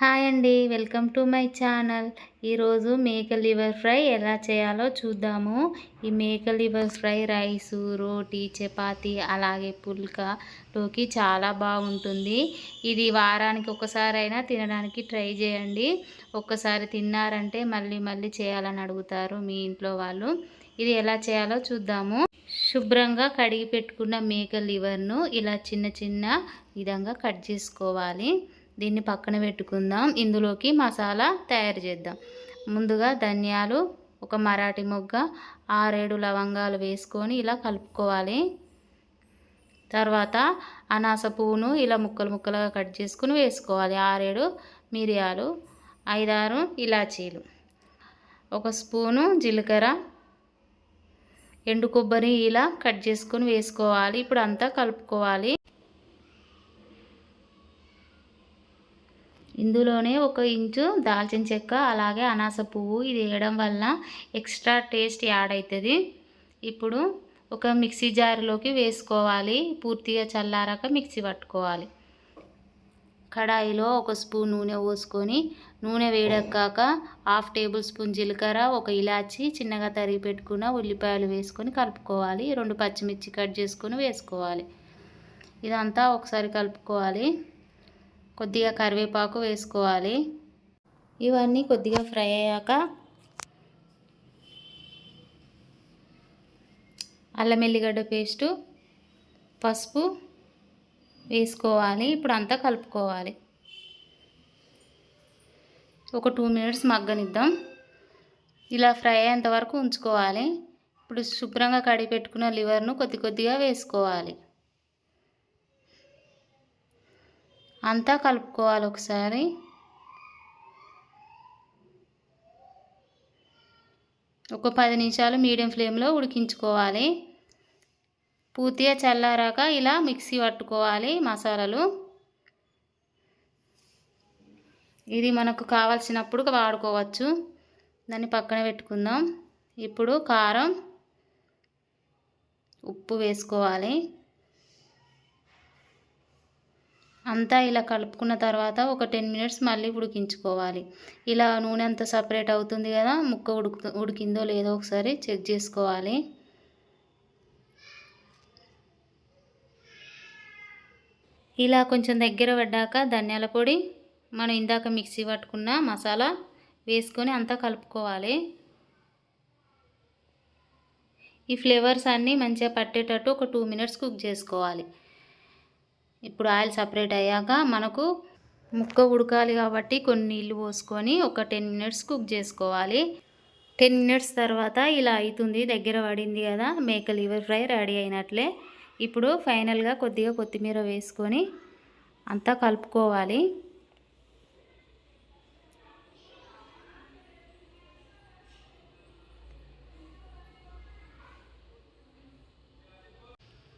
Hi అండి welcome to my channel. ఈరోజు మేక లివర్ ఫ్రై ఎలా చేయాలో చూద్దాము. ఈ మేక లివర్ ఫ్రై రైసు రోటీ చపాతి అలాగే పుల్కాలోకి చాలా బాగుంటుంది. ఇది వారానికి ఒకసారైనా తినడానికి ట్రై చేయండి. ఒక్కసారి తిన్నారంటే మళ్ళీ మళ్ళీ చేయాలని అడుగుతారు మీ ఇంట్లో వాళ్ళు. ఇది ఎలా చేయాలో చూద్దాము. శుభ్రంగా కడిగి పెట్టుకున్న మేక లివర్ను ఇలా చిన్న చిన్న విధంగా కట్ చేసుకోవాలి. దీన్ని పక్కన పెట్టుకుందాం. ఇందులోకి మసాలా తయారు చేద్దాం. ముందుగా ధనియాలు ఒక మరాఠీ మొగ్గ ఆరేడు లవంగాలు వేసుకొని ఇలా కలుపుకోవాలి. తర్వాత అనాస పువ్వును ఇలా ముక్కలు ముక్కలుగా కట్ చేసుకుని వేసుకోవాలి. ఆరేడు మిరియాలు ఐదారు ఇలాచీలు ఒక స్పూను జీలకర్ర ఎండు కొబ్బరి ఇలా కట్ చేసుకొని వేసుకోవాలి. ఇప్పుడు అంతా కలుపుకోవాలి. ఇందులోనే ఒక ఇంచు దాల్చిన చెక్క అలాగే అనాస పువ్వు ఇది వేయడం వల్ల ఎక్స్ట్రా టేస్ట్ యాడ్ అవుతుంది ఇప్పుడు ఒక మిక్సీ జార్లోకి వేసుకోవాలి. పూర్తిగా చల్లారాక మిక్సీ పట్టుకోవాలి. కడాయిలో ఒక స్పూన్ నూనె పోసుకొని నూనె వేడక్కాక హాఫ్ టేబుల్ స్పూన్ జీలకర్ర ఒక ఇలాచి చిన్నగా తరిగి పెట్టుకున్న ఉల్లిపాయలు వేసుకొని కలుపుకోవాలి. రెండు పచ్చిమిర్చి కట్ చేసుకొని వేసుకోవాలి. ఇదంతా ఒకసారి కలుపుకోవాలి. కొద్దిగా కరివేపాకు వేసుకోవాలి. ఇవన్నీ కొద్దిగా ఫ్రై అయ్యాక అల్లం ఎల్లిగడ్డ పేస్టు పసుపు వేసుకోవాలి. ఇప్పుడు అంతా కలుపుకోవాలి. ఒక టూ మినిట్స్ మగ్గనిద్దాం. ఇలా ఫ్రై అయ్యేంత వరకు ఉంచుకోవాలి. ఇప్పుడు శుభ్రంగా కడిగి పెట్టుకున్న లివర్ను కొద్ది కొద్దిగా వేసుకోవాలి. అంతా కలుపుకోవాలి ఒకసారి. ఒక పది నిమిషాలు మీడియం ఫ్లేమ్లో ఉడికించుకోవాలి. పూర్తిగా చల్లారాక ఇలా మిక్సీ పట్టుకోవాలి మసాలాలు. ఇది మనకు కావాల్సినప్పుడు వాడుకోవచ్చు. దాన్ని పక్కన పెట్టుకుందాం. ఇప్పుడు కారం ఉప్పు వేసుకోవాలి. అంతా ఇలా కలుపుకున్న తర్వాత ఒక టెన్ మినిట్స్ మళ్ళీ ఉడికించుకోవాలి. ఇలా నూనె అంతా సపరేట్ అవుతుంది కదా ముక్క ఉడుకు ఉడికిందో లేదో ఒకసారి చెక్ చేసుకోవాలి. ఇలా కొంచెం దగ్గర పడ్డాక ధనియాల పొడి మనం ఇందాక మిక్సీ పట్టుకున్న మసాలా వేసుకొని అంతా కలుపుకోవాలి. ఈ ఫ్లేవర్స్ అన్నీ మంచిగా పట్టేటట్టు ఒక టూ మినిట్స్ కుక్ చేసుకోవాలి. ఇప్పుడు ఆయిల్ సపరేట్ అయ్యాక మనకు ముక్క ఉడకాలి కాబట్టి కొన్ని నీళ్ళు పోసుకొని ఒక టెన్ మినిట్స్ కుక్ చేసుకోవాలి. టెన్ మినిట్స్ తర్వాత ఇలా అవుతుంది దగ్గర పడింది కదా మేక లివర్ ఫ్రై రెడీ అయినట్లే. ఇప్పుడు ఫైనల్గా కొద్దిగా కొత్తిమీర వేసుకొని అంతా కలుపుకోవాలి.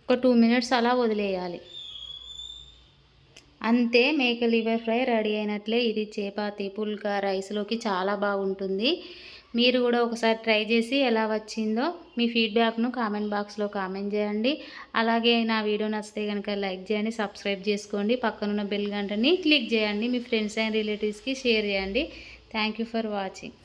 ఒక టూ మినిట్స్ అలా వదిలేయాలి. అంతే మేక లివర్ ఫ్రై రెడీ అయినట్లే ఇది చపాతి పుల్కా రైస్లోకి చాలా బాగుంటుంది. మీరు కూడా ఒకసారి ట్రై చేసి ఎలా వచ్చిందో మీ ఫీడ్బ్యాక్ను కామెంట్ బాక్స్లో కామెంట్ చేయండి. అలాగే నా వీడియో నచ్చితే కనుక లైక్ చేయండి సబ్స్క్రైబ్ చేసుకోండి పక్కనున్న బెల్ గంటని క్లిక్ చేయండి మీ ఫ్రెండ్స్ అండ్ రిలేటివ్స్కి షేర్ చేయండి. Thank for watching.